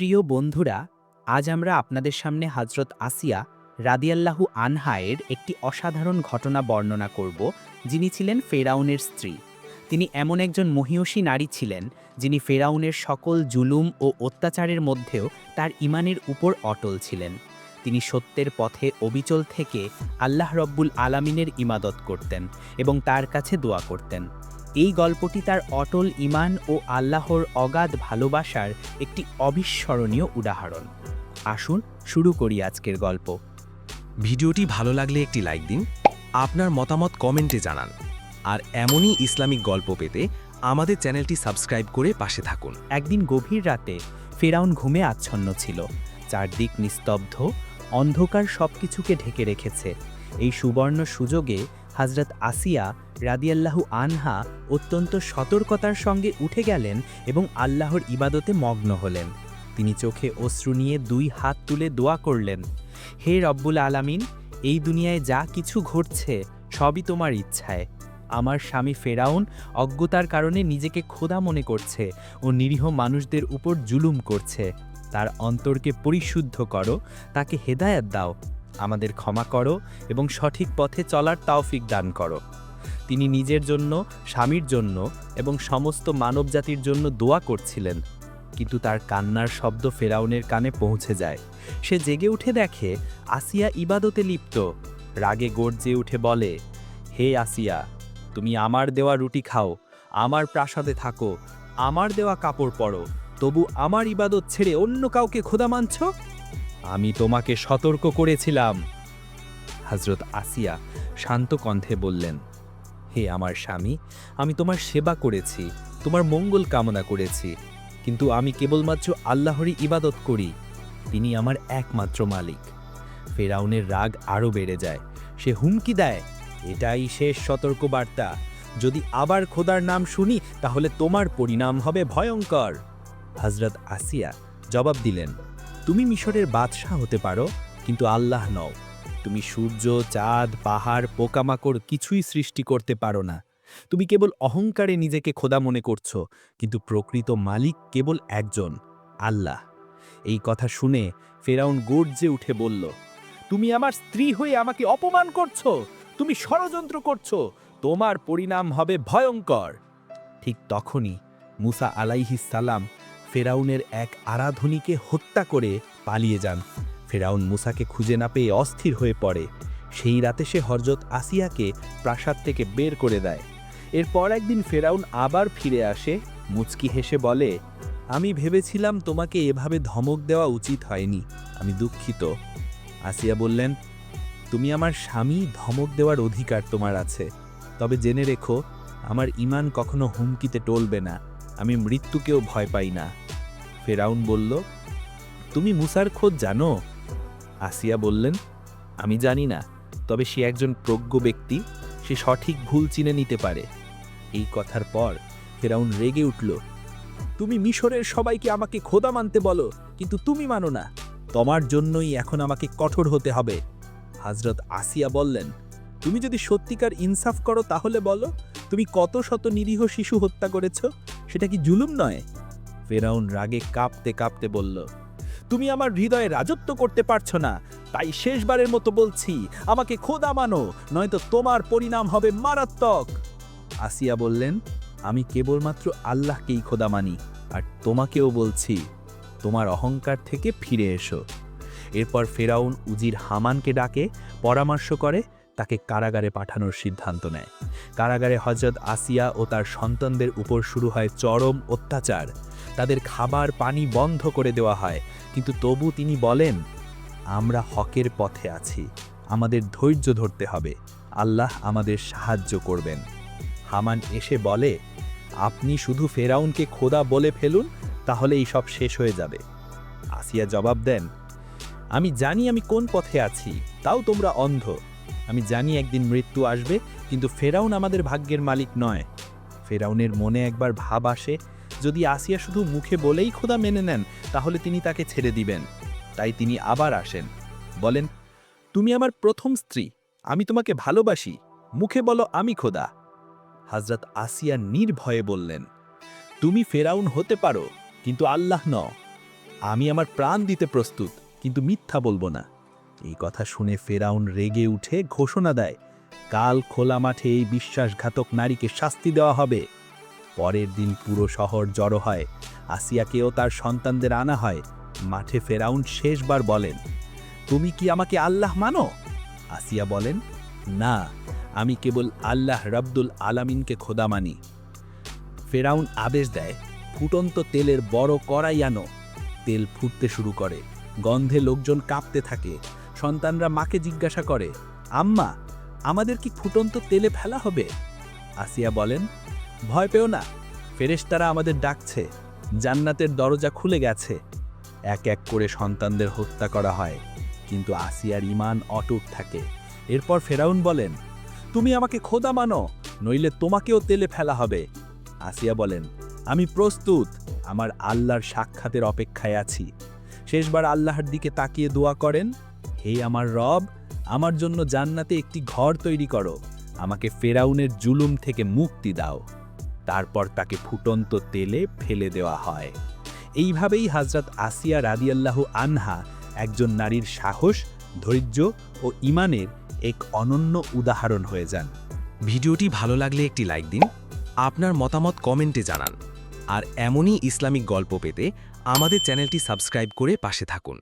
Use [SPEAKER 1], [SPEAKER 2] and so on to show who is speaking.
[SPEAKER 1] প্রিয় বন্ধুরা, আজ আমরা আপনাদের সামনে হজরত আসিয়া রাদিয়াল্লাহু আনহায়ের একটি অসাধারণ ঘটনা বর্ণনা করব, যিনি ছিলেন ফেরাউনের স্ত্রী। তিনি এমন একজন মহিয়সী নারী ছিলেন, যিনি ফেরাউনের সকল জুলুম ও অত্যাচারের মধ্যেও তার ইমানের উপর অটল ছিলেন। তিনি সত্যের পথে অবিচল থেকে আল্লাহ রব্বুল আলামিনের ইমাদত করতেন এবং তার কাছে দোয়া করতেন। এই গল্পটি তার অটল ইমান ও আল্লাহর অগাধ ভালোবাসার একটি অবিস্মরণীয় উদাহরণ। আসুন শুরু করি আজকের গল্প।
[SPEAKER 2] ভিডিওটি ভালো লাগলে একটি লাইক দিন আপনার মতামত কমেন্টে জানান আর এমনই ইসলামিক গল্প পেতে আমাদের চ্যানেলটি সাবস্ক্রাইব করে পাশে থাকুন।
[SPEAKER 1] একদিন গভীর রাতে ফেরাউন ঘুমে আচ্ছন্ন ছিল। চারদিক নিস্তব্ধ অন্ধকার সব কিছুকে ঢেকে রেখেছে। এই সুবর্ণ সুযোগে হজরত আসিয়া রাদিয়াল্লাহু আনহা অত্যন্ত সতর্কতার সঙ্গে উঠে গেলেন এবং আল্লাহর ইবাদতে মগ্ন হলেন। তিনি চোখে অশ্রু নিয়ে দুই হাত তুলে দোয়া করলেন, হে রব্বুল আলামিন, এই দুনিয়ায় যা কিছু ঘটছে, সবই তোমার ইচ্ছায়। আমার স্বামী ফেরাউন অজ্ঞতার কারণে নিজেকে খোদা মনে করছে ও নিরীহ মানুষদের উপর জুলুম করছে। তার অন্তরকে পরিশুদ্ধ করো, তাকে হেদায়াত দাও। আমাদের ক্ষমা করো এবং সঠিক পথে চলার তাওফিক দান করো। তিনি নিজের জন্য, স্বামীর জন্য এবং সমস্ত মানবজাতির জন্য দোয়া করছিলেন। কিন্তু তার কান্নার শব্দ ফেরাউনের কানে পৌঁছে যায়। সে জেগে উঠে দেখে আসিয়া ইবাদতে লিপ্ত। রাগে গর্জে উঠে বলে, হে আসিয়া, তুমি আমার দেওয়া রুটি খাও, আমার প্রাসাদে থাকো, আমার দেওয়া কাপড় পরো, তবু আমার ইবাদত ছেড়ে অন্য কাউকে খোদা মানছ? আমি তোমাকে সতর্ক করেছিলাম। হজরত আসিয়া শান্ত কণ্ঠে বললেন, হে আমার স্বামী, আমি তোমার সেবা করেছি, তোমার মঙ্গল কামনা করেছি, কিন্তু আমি কেবলমাত্র আল্লাহরই ইবাদত করি, তিনি আমার একমাত্র মালিক। ফেরাউনের রাগ আরও বেড়ে যায়, সে হুমকি দেয়, এটাই শেষ সতর্কবার্তা। যদি আবার খোদার নাম শুনি, তাহলে তোমার পরিণাম হবে ভয়ঙ্কর। হজরত আসিয়া জবাব দিলেন তুমি মিশরের বাদশাহ হতে পারো, কিন্তু আল্লাহ নও। তুমি সূর্য, চাঁদ, পাহাড়, পোকামাকড় কিছুই সৃষ্টি করতে পারো না। তুমি কেবল অহংকারে নিজেকে খোদা মনে করছ, কিন্তু প্রকৃত মালিক কেবল একজন, আল্লাহ। এই কথা শুনে ফেরাউন গর্জে উঠে বলল, তুমি আমার স্ত্রী হয়ে আমাকে অপমান করছ, তুমি ষড়যন্ত্র করছ, তোমার পরিণাম হবে ভয়ঙ্কর। ঠিক তখনই মুসা আলাইহিস সালাম ফেরাউনের এক আরাধনীকে হত্যা করে পালিয়ে যান। ফেরাউন মুসাকে খুঁজে না পেয়ে অস্থির হয়ে পড়ে। সেই রাতে সে হরজত আসিয়াকে প্রাসাদ থেকে বের করে দেয়। এরপর একদিন ফেরাউন আবার ফিরে আসে, মুচকি হেসে বলে, আমি ভেবেছিলাম তোমাকে এভাবে ধমক দেওয়া উচিত হয়নি, আমি দুঃখিত। আসিয়া বললেন, তুমি আমার স্বামী, ধমক দেওয়ার অধিকার তোমার আছে। তবে জেনে রেখো, আমার ইমান কখনো হুমকিতে টলবে না, আমি মৃত্যুকেও ভয় পাই না। ফেরাউন বলল, তুমি মুসার খোঁজ জানো? আসিয়া বললেন, আমি জানি না, তবে সে একজন প্রজ্ঞ ব্যক্তি, সে সঠিক ভুল চিনে নিতে পারে। এই কথার পর ফেরাউন রেগে উঠল, তুমি মিশরের সবাইকে আমাকে খোদা মানতে বলো, কিন্তু তুমি মানো না। তোমার জন্যই এখন আমাকে কঠোর হতে হবে। হজরত আসিয়া বললেন, তুমি যদি সত্যিকার ইনসাফ করো তাহলে বলো, তুমি কত শত নিরীহ শিশু হত্যা করেছ? সেটা কি জুলুম নয়? ফেরাউন রাগে কাঁপতে কাঁপতে বলল, তুমি আমার হৃদয়ে রাজত্ব করতে পারছ না। তাই শেষবারের মতো বলছি, আমাকে খোদা মানো, নয়তো তোমার পরিণাম হবে মারাত্মক। আসিয়া বললেন, আমি কেবলমাত্র আল্লাহকেই খোদা মানি, আর তোমাকেও বলছি, তোমার অহংকার থেকে ফিরে এসো। এরপর ফেরাউন উজির হামানকে ডাকে, পরামর্শ করে, তাকে কারাগারে পাঠানোর সিদ্ধান্ত নেয়। কারাগারে হজরত আসিয়া ও তার সন্তানদের উপর শুরু হয় চরম অত্যাচার। তাদের খাবার পানি বন্ধ করে দেওয়া হয়। কিন্তু তবু তিনি বলেন, আমরা হকের পথে আছি। আমাদের ধৈর্য ধরতে হবে। আল্লাহ আমাদের সাহায্য করবেন। হামান এসে বলে, আপনি শুধু ফেরাউনকে খোদা বলে ফেলুন, তাহলে এই সব শেষ হয়ে যাবে। আসিয়া জবাব দেন, আমি জানি আমি কোন পথে আছি, তাও তোমরা অন্ধ। আমি জানি একদিন মৃত্যু আসবে, কিন্তু ফেরাউন আমাদের ভাগ্যের মালিক নয়। ফেরাউনের মনে একবার ভাব আসে যদি আসিয়া শুধু মুখে বলেই খোদা মেনে নেন, তাহলে তিনি তাকে ছেড়ে দিবেন। তাই তিনি আবার আসেন, বলেন, তুমি আমার প্রথম স্ত্রী, আমি তোমাকে ভালোবাসি, মুখে বলো আমি খোদা। হজরত আসিয়া নির্ভয়ে বললেন, তুমি ফেরাউন হতে পারো, কিন্তু আল্লাহ ন আমি আমার প্রাণ দিতে প্রস্তুত, কিন্তু মিথ্যা বলব না। এই কথা শুনে ফেরাউন রেগে উঠে ঘোষণা দেয়, কাল খোলা মাঠে এই বিশ্বাসঘাতক নারীকে শাস্তি দেওয়া হবে। পরের দিন পুরো শহর জড়ো হয়। আসিয়াকেও তার সন্তানদের আনা হয়। মাঠে ফেরাউন শেষবার বলেন, তুমি কি আমাকে আল্লাহ মানো? আসিয়া বলেন, না, আমি কেবল আল্লাহ রাব্দুল আলামিনকে খোদা মানি। ফেরাউন আদেশ দেয়, ফুটন্ত তেলের বড় কড়াই আনো। তেল ফুটতে শুরু করে, গন্ধে লোকজন কাঁপতে থাকে, সন্তানরা মাকে জিজ্ঞাসা করে, আম্মা, আমাদের কি ফুটন্ত তেলে ফেলা হবে? আসিয়া বলেন ভয় পেও না। ফেরেশতারা আমাদের ডাকছে। জান্নাতের দরজা খুলে গেছে। এক এক করে সন্তানদের হত্যা করা হয়, কিন্তু আসিয়ার ইমান অটুট থাকে। এরপর ফেরাউন বলেন, তুমি আমাকে খোদা মানো, নইলে তোমাকেও তেলে ফেলা হবে। আসিয়া বলেন, আমি প্রস্তুত, আমার আল্লাহর সাক্ষাতের অপেক্ষায় আছি। শেষবার আল্লাহর দিকে তাকিয়ে দোয়া করেন, হে আমার রব, আমার জন্য জান্নাতে একটি ঘর তৈরি করো। আমাকে ফেরাউনের জুলুম থেকে মুক্তি দাও। তারপর তাকে ফুটন্ত তেলে ফেলে দেওয়া হয়। এইভাবেই হাজরত আসিয়া রাদিয়াল্লাহু আনহা একজন নারীর সাহস, ধৈর্য ও ইমানের এক অনন্য উদাহরণ হয়ে যান।
[SPEAKER 2] ভিডিওটি ভালো লাগলে একটি লাইক দিন, আপনার মতামত কমেন্টে জানান। আর এমনই ইসলামিক গল্প পেতে আমাদের চ্যানেলটি সাবস্ক্রাইব করে পাশে থাকুন।